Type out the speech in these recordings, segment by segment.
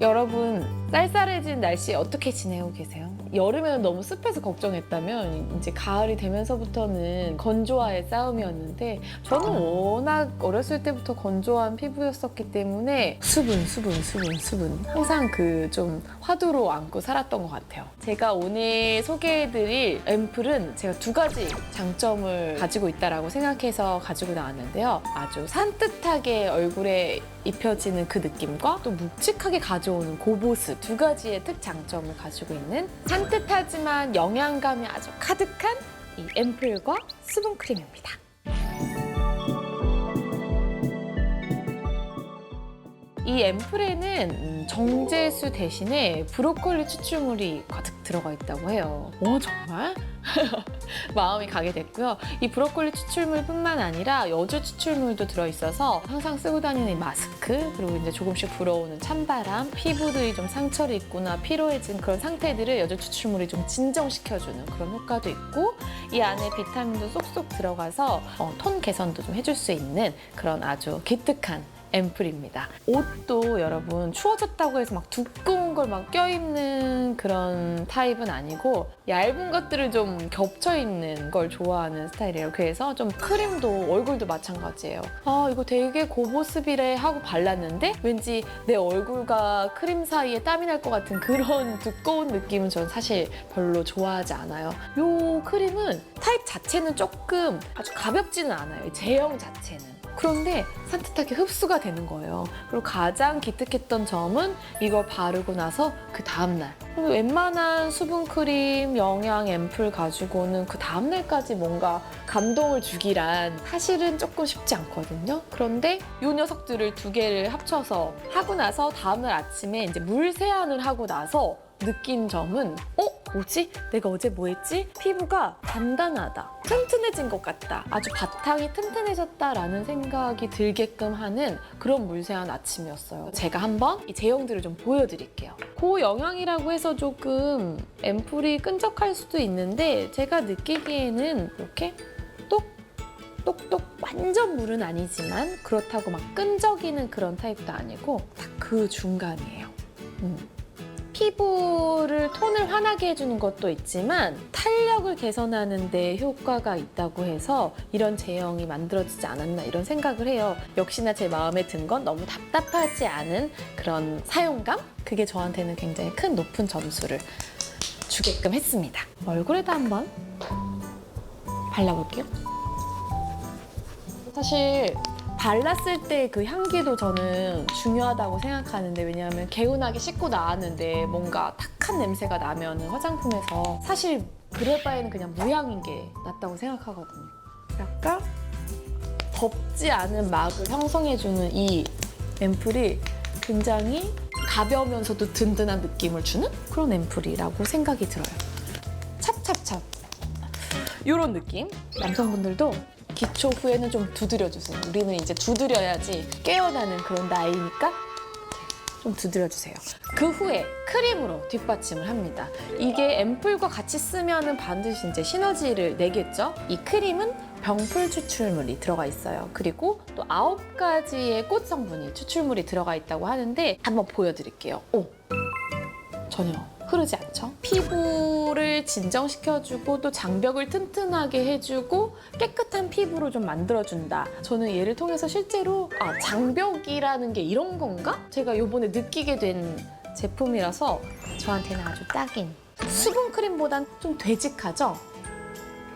여러분 쌀쌀해진 날씨 어떻게 지내고 계세요? 여름에는 너무 습해서 걱정했다면 이제 가을이 되면서부터는 건조와의 싸움이었는데 저는 워낙 어렸을 때부터 건조한 피부였었기 때문에 수분 수분 수분 수분 항상 그 좀 화두로 안고 살았던 것 같아요. 제가 오늘 소개해드릴 앰플은 제가 두 가지 장점을 가지고 있다라고 생각해서 가지고 나왔는데요. 아주 산뜻하게 얼굴에 입혀지는 그 느낌과 또 묵직하게 가져오는 고보습 두 가지의 특장점을 가지고 있는 산뜻하지만 영양감이 아주 가득한 이 앰플과 수분 크림입니다. 이 앰플에는 음, 정제수 대신에 브로콜리 추출물이 가득 들어가 있다고 해요. 오 정말? 마음이 가게 됐고요. 이 브로콜리 추출물뿐만 아니라 여주 추출물도 들어있어서 항상 쓰고 다니는 이 마스크 그리고 이제 조금씩 불어오는 찬바람, 피부들이 좀 상처를 입거나 피로해진 그런 상태들을 여주 추출물이 좀 진정시켜주는 그런 효과도 있고 이 안에 비타민도 쏙쏙 들어가서 어, 톤 개선도 좀 해줄 수 있는 그런 아주 기특한 앰플입니다. 옷도 여러분 추워졌다고 해서 막 두꺼운 걸 막 껴입는 그런 타입은 아니고 얇은 것들을 좀 겹쳐 입는 걸 좋아하는 스타일이에요. 그래서 좀 크림도 얼굴도 마찬가지예요. 아 이거 되게 고보습이래 하고 발랐는데 왠지 내 얼굴과 크림 사이에 땀이 날 것 같은 그런 두꺼운 느낌은 전 사실 별로 좋아하지 않아요. 이 크림은 타입 자체는 조금 아주 가볍지는 않아요. 이 제형 자체는. 그런데 산뜻하게 흡수가 되는 거예요. 그리고 가장 기특했던 점은 이걸 바르고 나서 그 다음날. 그리고 웬만한 수분크림, 영양 앰플 가지고는 그 다음날까지 뭔가 감동을 주기란 사실은 조금 쉽지 않거든요. 그런데 이 녀석들을 두 개를 합쳐서 하고 나서 다음날 아침에 이제 물 세안을 하고 나서 느낀 점은 어? 뭐지? 내가 어제 뭐 했지? 피부가 단단하다. 튼튼해진 것 같다. 아주 바탕이 튼튼해졌다라는 생각이 들게끔 하는 그런 물세안 아침이었어요. 제가 한번 이 제형들을 좀 보여드릴게요. 고영양이라고 해서 조금 앰플이 끈적할 수도 있는데 제가 느끼기에는 이렇게 똑 똑똑 완전 물은 아니지만 그렇다고 막 끈적이는 그런 타입도 아니고 딱 그 중간이에요. 음. 피부를 톤을 환하게 해주는 것도 있지만 탄력을 개선하는 데 효과가 있다고 해서 이런 제형이 만들어지지 않았나 이런 생각을 해요. 역시나 제 마음에 든 건 너무 답답하지 않은 그런 사용감? 그게 저한테는 굉장히 큰 높은 점수를 주게끔 했습니다. 얼굴에다 한번 발라볼게요. 사실 발랐을 때 그 향기도 저는 중요하다고 생각하는데 왜냐하면 개운하게 씻고 나왔는데 뭔가 탁한 냄새가 나면 화장품에서 사실 그럴 바에는 그냥 무향인 게 낫다고 생각하거든요. 약간 덥지 않은 막을 형성해주는 이 앰플이 굉장히 가벼우면서도 든든한 느낌을 주는 그런 앰플이라고 생각이 들어요. 찹찹찹. 이런 느낌. 남성분들도 기초 후에는 좀 두드려주세요. 우리는 이제 두드려야지 깨어나는 그런 나이니까 좀 두드려주세요. 그 후에 크림으로 뒷받침을 합니다. 이게 앰플과 같이 쓰면은 반드시 이제 시너지를 내겠죠. 이 크림은 병풀 추출물이 들어가 있어요. 그리고 또 아홉 가지의 꽃 성분이 추출물이 들어가 있다고 하는데 한번 보여드릴게요. 오, 전혀 흐르지 않죠? 피부를 진정시켜주고 또 장벽을 튼튼하게 해주고 깨끗한 피부로 좀 만들어준다. 저는 얘를 통해서 실제로 아, 장벽이라는 게 이런 건가? 제가 요번에 느끼게 된 제품이라서 저한테는 아주 딱인 수분 크림보단 좀 되직하죠?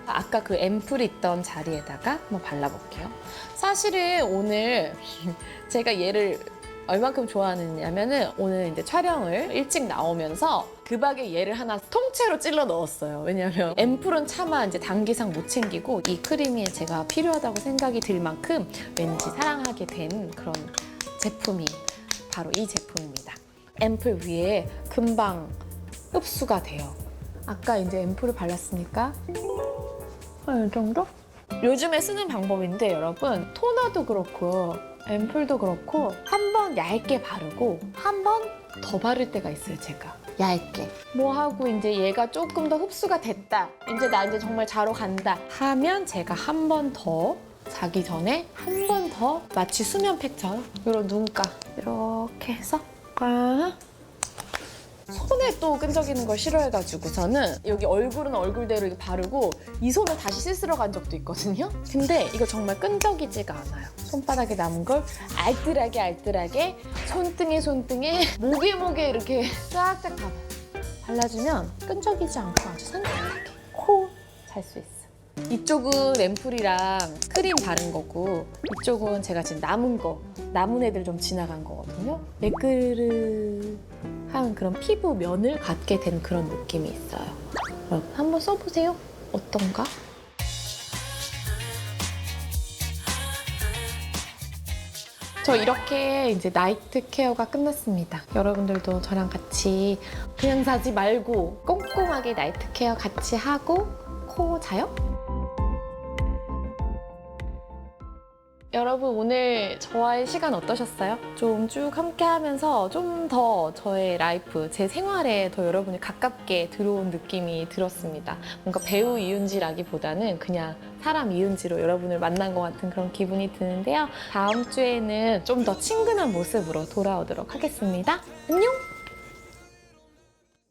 아까 그 앰플이 있던 자리에다가 한번 발라볼게요. 사실은 오늘 제가 얘를 얼만큼 좋아하느냐면은 오늘 이제 촬영을 일찍 나오면서 급하게 얘를 하나 통째로 찔러 넣었어요. 왜냐면 앰플은 차마 이제 단기상 못 챙기고 이 크림이 제가 필요하다고 생각이 들 만큼 왠지 사랑하게 된 그런 제품이 바로 이 제품입니다. 앰플 위에 금방 흡수가 돼요. 아까 이제 앰플을 발랐으니까 한 이 정도? 요즘에 쓰는 방법인데 여러분 토너도 그렇고 앰플도 그렇고 한 번 얇게 바르고 한 번 더 바를 때가 있어요 제가 얇게. 뭐 하고 이제 얘가 조금 더 흡수가 됐다. 이제 나 이제 정말 자러 간다. 하면 제가 한 번 더 자기 전에 한 번 더 마치 수면팩처럼 이런 눈가 이렇게 해서 꽉 손에 또 끈적이는 걸 싫어해가지고서는 여기 얼굴은 얼굴대로 바르고 이 손을 다시 씻으러 간 적도 있거든요. 근데 이거 정말 끈적이지가 않아요. 손바닥에 남은 걸 알뜰하게 알뜰하게 손등에 손등에 목에 목에 이렇게 쫙쫙 다 발라주면 끈적이지 않고 아주 산뜻하게 코 잘 수 있어. 이쪽은 앰플이랑 크림 바른 거고 이쪽은 제가 지금 남은 거 남은 애들 좀 지나간 거거든요. 매끄르 한 그런 피부 면을 갖게 된 그런 느낌이 있어요. 여러분 한번 써보세요. 어떤가? 저 이렇게 이제 나이트 케어가 끝났습니다. 여러분들도 저랑 같이 그냥 자지 말고 꼼꼼하게 나이트 케어 같이 하고 코 자요? 여러분 오늘 저와의 시간 어떠셨어요? 좀 쭉 함께 하면서 좀 더 저의 라이프, 제 생활에 더 여러분이 가깝게 들어온 느낌이 들었습니다. 뭔가 배우 이은지라기보다는 그냥 사람 이은지로 여러분을 만난 것 같은 그런 기분이 드는데요. 다음 주에는 좀 더 친근한 모습으로 돌아오도록 하겠습니다. 안녕!